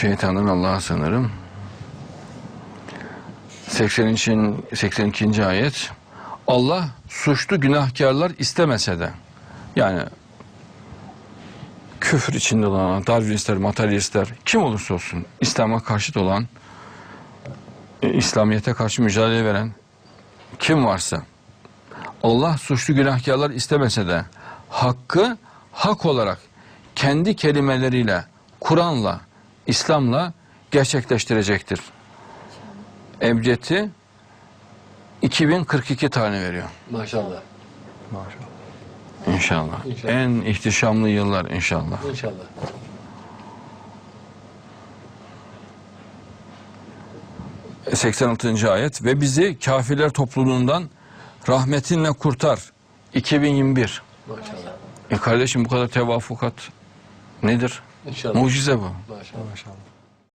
Şeytandan Allah'a sığınırım. 80. 82. ayet. Allah suçlu günahkarlar istemese de yani küfür içinde olan Darwinistler, materyalistler kim olursa olsun İslam'a karşıt olan e, İslamiyet'e karşı mücadele veren kim varsa Allah suçlu günahkarlar istemese de hakkı hak olarak kendi kelimeleriyle, Kur'an'la, İslam'la gerçekleştirecektir. Ebced'i 2042 tane veriyor. Maşallah. İnşallah. İnşallah. En ihtişamlı yıllar inşallah. İnşallah. E, 86. ayet ve bizi kafirler topluluğundan rahmetinle kurtar. 2021. Maşallah. E kardeşim bu kadar tevafukat nedir? İnşallah. Mucize bu. Maşallah. Maşallah.